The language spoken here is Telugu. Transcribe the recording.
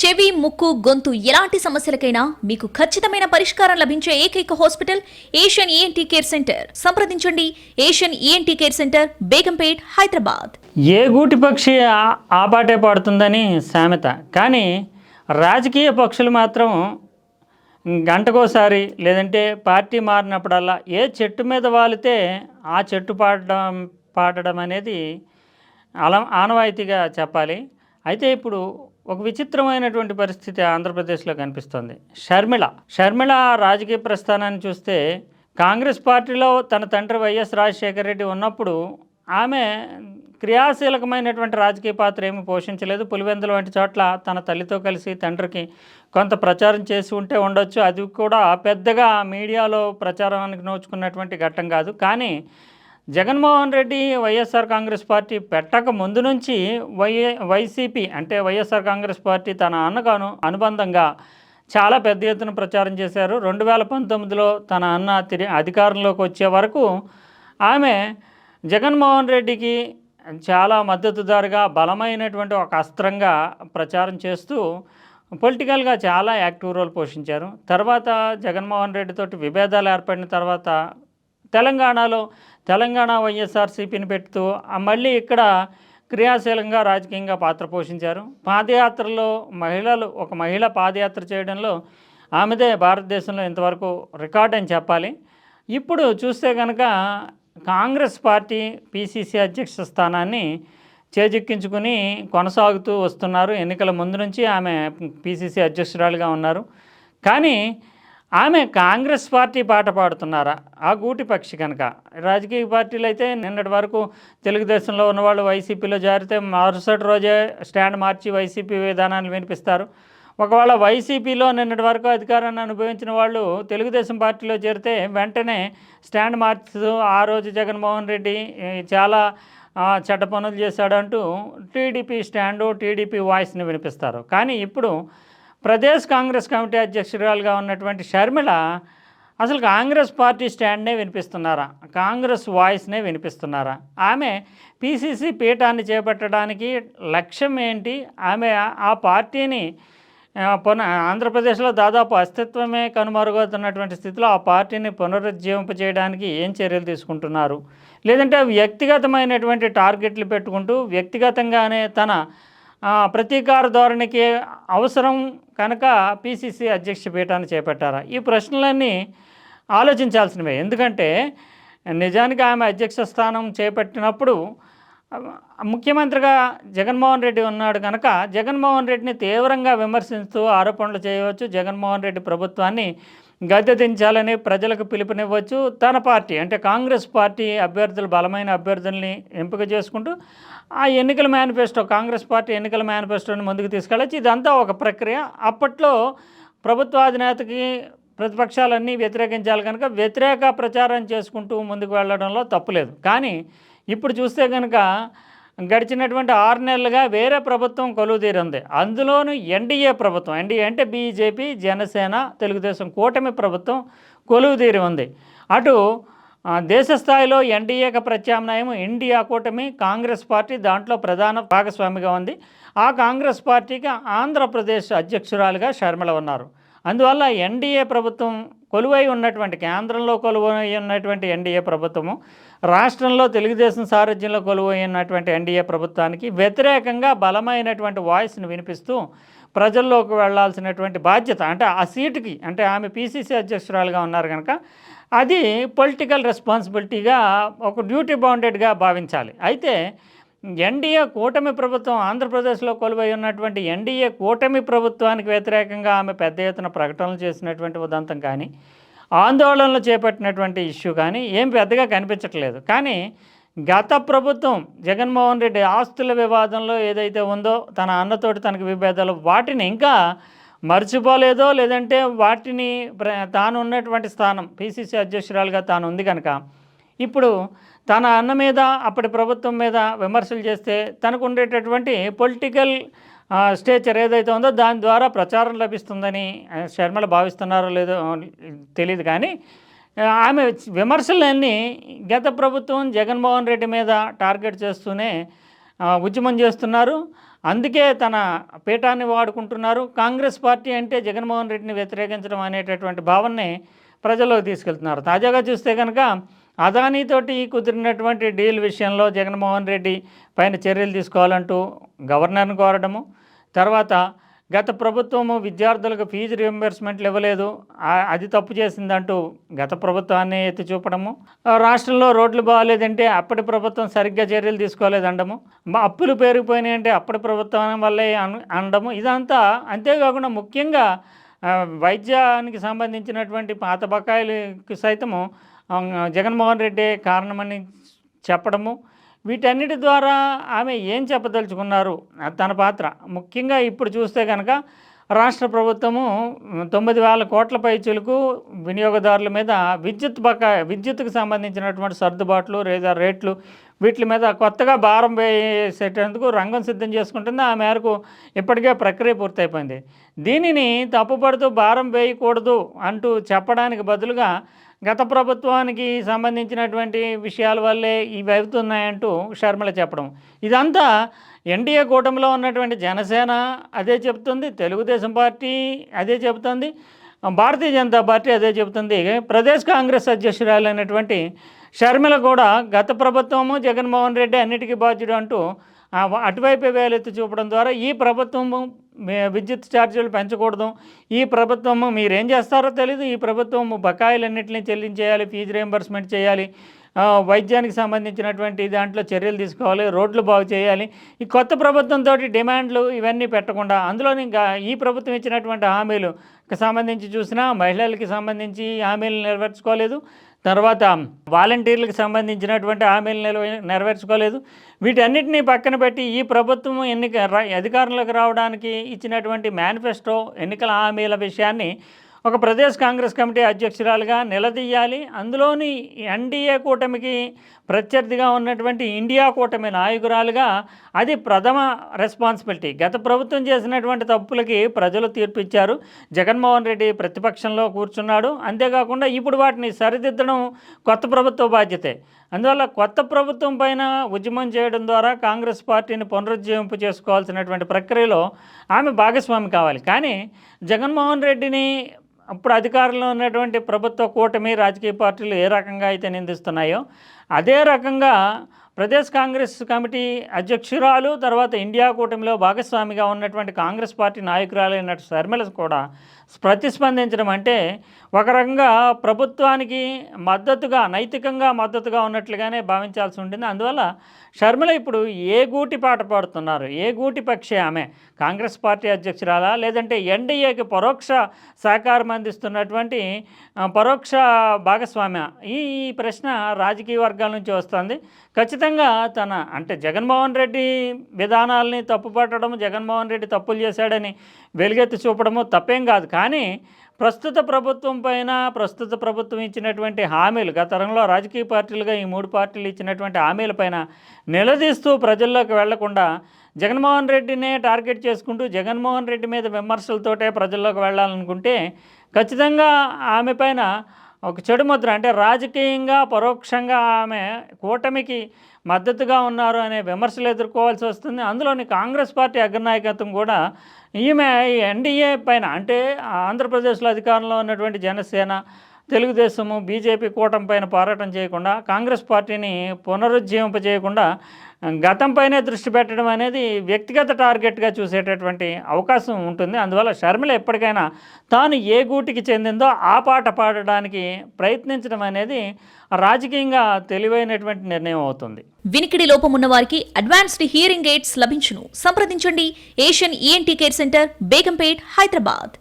చెవి ముక్కు గొంతు ఎలాంటి సమస్యలకైనా మీకు ఖచ్చితమైన పరిష్కారం లభించే ఏకైక hospital Asian ENT care centre. సంప్రదించండి. Asian ENT care centre Begumpet Hyderabad. ఏ గూటి పక్షి ఆ- పడుతుందని పాడుతుందని సామెత. కానీ రాజకీయ పక్షులు మాత్రం గంటకోసారి లేదంటే పార్టీ మారినప్పుడల్లా ఏ చెట్టు మీద వాలితే ఆ చెట్టు పాడడం పాడడం అనేది అల ఆనవాయితీగా చెప్పాలి. అయితే ఇప్పుడు ఒక విచిత్రమైనటువంటి పరిస్థితి ఆంధ్రప్రదేశ్లో కనిపిస్తుంది. షర్మిళ షర్మిళ రాజకీయ ప్రస్థానాన్ని చూస్తే కాంగ్రెస్ పార్టీలో తన తండ్రి వైఎస్ రాజశేఖర రెడ్డి ఉన్నప్పుడు ఆమె క్రియాశీలకమైనటువంటి రాజకీయ పాత్ర ఏమీ పోషించలేదు. పులివెందుల వంటి చోట్ల తన తల్లితో కలిసి తండ్రికి కొంత ప్రచారం చేసి ఉంటే ఉండొచ్చు. అది కూడా పెద్దగా మీడియాలో ప్రచారానికి నోచుకున్నటువంటి ఘట్టం కాదు. కానీ జగన్మోహన్ రెడ్డి వైఎస్ఆర్ కాంగ్రెస్ పార్టీ పెట్టక ముందు నుంచి వై వైసీపీ అంటే వైఎస్ఆర్ కాంగ్రెస్ పార్టీ తన అన్నకు అనుబంధంగా చాలా పెద్ద ఎత్తున ప్రచారం చేశారు. రెండు వేల పంతొమ్మిదిలో తన అన్న తిరిగి అధికారంలోకి వచ్చే వరకు ఆమె జగన్మోహన్ రెడ్డికి చాలా మద్దతుదారుగా బలమైనటువంటి ఒక అస్త్రంగా ప్రచారం చేస్తూ పొలిటికల్గా చాలా యాక్టివ్ రోల్ పోషించారు. తర్వాత జగన్మోహన్ రెడ్డితోటి విభేదాలు ఏర్పడిన తర్వాత తెలంగాణలో తెలంగాణ వైఎస్ఆర్సీపీని పెడుతూ మళ్ళీ ఇక్కడ క్రియాశీలంగా రాజకీయంగా పాత్ర పోషించారు. పాదయాత్రలో మహిళలు ఒక మహిళ పాదయాత్ర చేయడంలో ఆమెదే భారతదేశంలో ఇంతవరకు రికార్డ్ అని చెప్పాలి. ఇప్పుడు చూస్తే కనుక కాంగ్రెస్ పార్టీ పిసిసి అధ్యక్ష స్థానాన్ని చేజిక్కించుకుని కొనసాగుతూ వస్తున్నారు. ఎన్నికల ముందు నుంచి ఆమె పిసిసి అధ్యక్షురాలుగా ఉన్నారు. కానీ ఆమె కాంగ్రెస్ పార్టీ పాట పాడుతున్నారా? ఆ గూటి పక్షి కనుక. రాజకీయ పార్టీలు అయితే నిన్నటి వరకు తెలుగుదేశంలో ఉన్నవాళ్ళు వైసీపీలో జారితే మరుసటి రోజే స్టాండ్ మార్చి వైసీపీ విధానాన్ని వినిపిస్తారు. ఒకవేళ వైసీపీలో నిన్నటి వరకు అధికారాన్ని అనుభవించిన వాళ్ళు తెలుగుదేశం పార్టీలో చేరితే వెంటనే స్టాండ్ మార్చుతూ ఆ రోజు జగన్మోహన్ రెడ్డి చాలా చెడ్డ పనులు చేశాడంటూ టీడీపీ స్టాండు టీడీపీ వాయిస్ని వినిపిస్తారు. కానీ ఇప్పుడు ప్రదేశ్ కాంగ్రెస్ కమిటీ అధ్యక్షురాలుగా ఉన్నటువంటి షర్మిల అసలు కాంగ్రెస్ పార్టీ స్టాండ్నే వినిపిస్తున్నారా? కాంగ్రెస్ వాయిస్నే వినిపిస్తున్నారా? ఆమె పీసీసీ పీఠాన్ని చేపట్టడానికి లక్ష్యం ఏంటి? ఆమె ఆ- పార్టీని పున ఆంధ్రప్రదేశ్లో దాదాపు అస్తిత్వమే కనుమరుగవుతున్నటువంటి స్థితిలో ఆ పార్టీని పునరుజ్జీవింపజేయడానికి ఏం చర్యలు తీసుకుంటున్నారు? లేదంటే వ్యక్తిగతమైనటువంటి టార్గెట్లు పెట్టుకుంటూ వ్యక్తిగతంగానే తన ప్రతీకార ధోరణికి అవసరం కనుక పిసిసి అధ్యక్ష పీఠాన్ని చేపట్టారా? ఈ ప్రశ్నలన్నీ ఆలోచించాల్సినవే. ఎందుకంటే నిజానికి ఆమె అధ్యక్ష స్థానం చేపట్టినప్పుడు ముఖ్యమంత్రిగా జగన్మోహన్ రెడ్డి ఉన్నాడు కనుక జగన్మోహన్ రెడ్డిని తీవ్రంగా విమర్శిస్తూ ఆరోపణలు చేయవచ్చు. జగన్మోహన్ రెడ్డి ప్రభుత్వాన్ని గద్దె దించాలని ప్రజలకు పిలుపునివ్వచ్చు. తన పార్టీ అంటే కాంగ్రెస్ పార్టీ అభ్యర్థులు బలమైన అభ్యర్థుల్ని ఎంపిక చేసుకుంటూ ఆ ఎన్నికల మేనిఫెస్టో కాంగ్రెస్ పార్టీ ఎన్నికల మేనిఫెస్టోని ముందుకు తీసుకెళ్ళచ్చు. ఇదంతా ఒక ప్రక్రియ. అప్పట్లో ప్రభుత్వాధినేతకి ప్రతిపక్షాలన్నీ వ్యతిరేకించాలి కనుక వ్యతిరేక ప్రచారం చేసుకుంటూ ముందుకు వెళ్ళడంలో తప్పులేదు కానీ ఇప్పుడు చూస్తే కనుక గడిచినటువంటి ఆరు నెలలుగా వేరే ప్రభుత్వం కొలువుదీరింది. అందులోనూ ఎన్డీఏ ప్రభుత్వం ఎన్డీఏ అంటే బీజేపీ జనసేన తెలుగుదేశం కూటమి ప్రభుత్వం కొలువుదీరి ఉంది. అటు దేశ స్థాయిలో ఎన్డీఏకి ప్రత్యామ్నాయం ఇండియా కూటమి కాంగ్రెస్ పార్టీ దాంట్లో ప్రధాన భాగస్వామిగా ఉంది. ఆ కాంగ్రెస్ పార్టీకి ఆంధ్రప్రదేశ్ అధ్యక్షురాలుగా షర్మిల ఉన్నారు. అందువల్ల ఎన్డీఏ ప్రభుత్వం కొలువై ఉన్నటువంటి కేంద్రంలో కొలువై ఉన్నటువంటి ఎన్డీఏ ప్రభుత్వము రాష్ట్రంలో తెలుగుదేశం సారథ్యంలో కొలువై ఉన్నటువంటి ఎన్డీఏ ప్రభుత్వానికి వ్యతిరేకంగా బలమైనటువంటి వాయిస్ను వినిపిస్తూ ప్రజల్లోకి వెళ్ళాల్సినటువంటి బాధ్యత అంటే ఆ సీటుకి అంటే ఆమె పీసీసీ అధ్యక్షురాలుగా ఉన్నారు కనుక అది పొలిటికల్ రెస్పాన్సిబిలిటీగా ఒక డ్యూటీ బౌండెడ్గా భావించాలి. అయితే ఎన్డీఏ కూటమి ప్రభుత్వం ఆంధ్రప్రదేశ్లో కొలువై ఉన్నటువంటి ఎన్డీఏ కూటమి ప్రభుత్వానికి వ్యతిరేకంగా ఆమె పెద్ద ఎత్తున ప్రకటనలు చేసినటువంటి ఉదంతం కానీ ఆందోళనలు చేపట్టినటువంటి ఇష్యూ కానీ ఏం పెద్దగా కనిపించట్లేదు. కానీ గత ప్రభుత్వం జగన్మోహన్ రెడ్డి ఆస్తుల వివాదంలో ఏదైతే ఉందో తన అన్నతోటి తనకు విభేదాలు వాటిని ఇంకా మర్చిపోలేదో లేదంటే వాటిని ప్ర- తాను ఉన్నటువంటి స్థానం పీసీసీ అధ్యక్షురాలుగా తాను ఉంది కనుక ఇప్పుడు తన అన్న మీద అప్పటి ప్రభుత్వం మీద విమర్శలు చేస్తే తనకు ఉండేటటువంటి పొలిటికల్ స్టేచర్ ఏదైతే ఉందో దాని ద్వారా ప్రచారం లభిస్తుందని శర్మల భావిస్తున్నారో లేదో తెలియదు కానీ ఆమె విమర్శలన్నీ గత ప్రభుత్వం జగన్మోహన్ రెడ్డి మీద టార్గెట్ చేస్తూనే ఉద్యమం చేస్తున్నారు. అందుకే తన పీఠాన్ని వాడుకుంటున్నారు. కాంగ్రెస్ పార్టీ అంటే జగన్మోహన్ రెడ్డిని వ్యతిరేకించడం అనేటటువంటి భావనని ప్రజల్లోకి తీసుకెళ్తున్నారు. తాజాగా చూస్తే కనుక అదానీతోటి కుదిరినటువంటి డీల్ విషయంలో జగన్మోహన్ రెడ్డి పైన చర్యలు తీసుకోవాలంటూ గవర్నర్ను కోరడము. తర్వాత గత ప్రభుత్వము విద్యార్థులకు ఫీజు రియంబర్స్మెంట్లు ఇవ్వలేదు. అది తప్పు చేసిందంటూ గత ప్రభుత్వాన్ని ఎత్తి చూపడము. రాష్ట్రంలో రోడ్లు బాగాలేదంటే అప్పటి ప్రభుత్వం సరిగ్గా చర్యలు తీసుకోలేదండము. అప్పులు పెరిగిపోయినాయి అంటే అప్పటి ప్రభుత్వం వల్లే అనడము ఇదంతా అంతేకాకుండా ముఖ్యంగా వైద్యానికి సంబంధించినటువంటి పాత బకాయిలకి సైతము జగన్మోహన్ రెడ్డి కారణమని చెప్పడము. వీటన్నిటి ద్వారా ఆమె ఏం చెప్పదలుచుకున్నారు? తన పాత్ర. ముఖ్యంగా ఇప్పుడు చూస్తే కనుక రాష్ట్ర ప్రభుత్వము తొమ్మిది వేల కోట్ల పైచులకు వినియోగదారుల మీద విద్యుత్ బకా విద్యుత్కు సంబంధించినటువంటి సర్దుబాట్లు లేదా రేట్లు వీటి మీద కొత్తగా భారం వేసేటందుకు రంగం సిద్ధం చేసుకుంటుంది. ఆ మేరకు ఇప్పటికే ప్రక్రియ పూర్తయిపోయింది. దీనిని తప్పుపడుతూ భారం వేయకూడదు అంటూ చెప్పడానికి బదులుగా గత ప్రభుత్వానికి సంబంధించినటువంటి విషయాల వల్లే ఇవి అవుతున్నాయంటూ షర్మల చెప్పడం. ఇదంతా ఎన్డీఏ కూటమిలో ఉన్నటువంటి జనసేన అదే చెబుతుంది తెలుగుదేశం పార్టీ అదే చెబుతుంది భారతీయ జనతా పార్టీ అదే చెబుతుంది. ప్రదేశ్ కాంగ్రెస్ అధ్యక్షురాలైనటువంటి షర్మిల కూడా గత ప్రభుత్వము జగన్మోహన్ రెడ్డి అన్నిటికీ బాధ్యుడు అంటూ అటువైపు అటువైపే వేలెత్తి చూపడం ద్వారా ఈ ప్రభుత్వము విద్యుత్ ఛార్జీలు పెంచకూడదు. ఈ ప్రభుత్వము మీరేం చేస్తారో తెలియదు ఈ ప్రభుత్వము బకాయిలన్నింటినీ చెల్లించేయాలి ఫీజు రియంబర్స్మెంట్ చేయాలి వైద్యానికి సంబంధించినటువంటి దాంట్లో చర్యలు తీసుకోవాలి రోడ్లు బాగు చేయాలి. ఈ కొత్త ప్రభుత్వంతో డిమాండ్లు ఇవన్నీ పెట్టకుండా అందులోని ఇంకా ఈ ప్రభుత్వం ఇచ్చినటువంటి హామీలు సంబంధించి చూసినా మహిళలకి సంబంధించి హామీలు నెరవేర్చుకోలేదు. తర్వాత వాలంటీర్లకు సంబంధించినటువంటి హామీలు నెరవే నెరవేర్చుకోలేదు. వీటన్నిటిని పక్కన పెట్టి ఈ ప్రభుత్వం ఎన్నిక అధికారంలోకి రావడానికి ఇచ్చినటువంటి మేనిఫెస్టో ఎన్నికల హామీల విషయాన్ని ఒక ప్రదేశ్ కాంగ్రెస్ కమిటీ అధ్యక్షురాలుగా నిలదీయాలి. అందులోని ఎన్డీఏ కూటమికి ప్రత్యర్థిగా ఉన్నటువంటి ఇండియా కూటమి నాయకురాలుగా అది ప్రథమ రెస్పాన్సిబిలిటీ. గత ప్రభుత్వం చేసినటువంటి తప్పులకి ప్రజలు తీర్పిచ్చారు. జగన్మోహన్ రెడ్డి ప్రతిపక్షంలో కూర్చున్నాడు. అంతేకాకుండా ఇప్పుడు వాటిని సరిదిద్దడం కొత్త ప్రభుత్వ బాధ్యతే. అందువల్ల కొత్త ప్రభుత్వం పైన ఉద్యమం చేయడం ద్వారా కాంగ్రెస్ పార్టీని పునరుజ్జీవింపు చేసుకోవాల్సినటువంటి ప్రక్రియలో ఆమె భాగస్వామి కావాలి. కానీ జగన్మోహన్ రెడ్డిని అప్పుడు అధికారంలో ఉన్నటువంటి ప్రభుత్వ కూటమి రాజకీయ పార్టీలు ఏ రకంగా అయితే నిందిస్తున్నాయో అదే రకంగా ప్రదేశ్ కాంగ్రెస్ కమిటీ అధ్యక్షురాలు తర్వాత ఇండియా కూటమిలో భాగస్వామిగా ఉన్నటువంటి కాంగ్రెస్ పార్టీ నాయకురాలైన శర్మిల కూడా ప్రతిస్పందించడం అంటే ఒక రకంగా ప్రభుత్వానికి మద్దతుగా నైతికంగా మద్దతుగా ఉన్నట్లుగానే భావించాల్సి ఉంటుంది అందువల్ల షర్మిల ఇప్పుడు ఏ గూటి పాట పాడుతున్నారు? ఏ గూటి పక్షి ఆమె? కాంగ్రెస్ పార్టీ అధ్యక్షురాలా? లేదంటే ఎన్డీఏకి పరోక్ష సహకారం అందిస్తున్నటువంటి పరోక్ష భాగస్వామ్య? ఈ ఈ ప్రశ్న రాజకీయ వర్గాల నుంచి వస్తుంది. ఖచ్చితంగా తన అంటే జగన్మోహన్ రెడ్డి విధానాలని తప్పుపట్టడం జగన్మోహన్ రెడ్డి తప్పులు చేశాడని వెలుగెత్తి చూపడము తప్పేం కాదు. కానీ ప్రస్తుత ప్రభుత్వం పైన ప్రస్తుత ప్రభుత్వం ఇచ్చినటువంటి హామీలు గతరంలో రాజకీయ పార్టీలుగా ఈ మూడు పార్టీలు ఇచ్చినటువంటి హామీల పైన నిలదీస్తూ ప్రజల్లోకి వెళ్ళకుండా జగన్మోహన్ రెడ్డినే టార్గెట్ చేసుకుంటూ జగన్మోహన్ రెడ్డి మీద విమర్శలతోటే ప్రజల్లోకి వెళ్ళాలనుకుంటే ఖచ్చితంగా ఆమె పైన ఒక చెడు ముద్ర అంటే రాజకీయంగా పరోక్షంగా ఆమె కూటమికి మద్దతుగా ఉన్నారు అనే విమర్శలు ఎదుర్కోవాల్సి వస్తుంది. అందులోని కాంగ్రెస్ పార్టీ అగ్రనాయకత్వం కూడా ఈమె ఎన్డీఏ పైన అంటే ఆంధ్రప్రదేశ్లో అధికారంలో ఉన్నటువంటి జనసేన తెలుగుదేశము బీజేపీ కూటమి పైన పోరాటం చేయకుండా కాంగ్రెస్ పార్టీని పునరుజ్జీవింప చేయకుండా గతంపైనే దృష్టి పెట్టడం అనేది వ్యక్తిగత టార్గెట్గా చూసేటటువంటి అవకాశం ఉంటుంది. అందువల్ల షర్మిల ఎప్పటికైనా తాను ఏ గూటికి చెందిందో ఆ పాట పాడడానికి ప్రయత్నించడం అనేది రాజకీయంగా తెలివైనటువంటి నిర్ణయం అవుతుంది. వినికిడి లోపం ఉన్న వారికి అడ్వాన్స్డ్ హియరింగ్ ఎయిడ్స్ లభించును. సంప్రదించండి Asian ENT care centre Begumpet Hyderabad.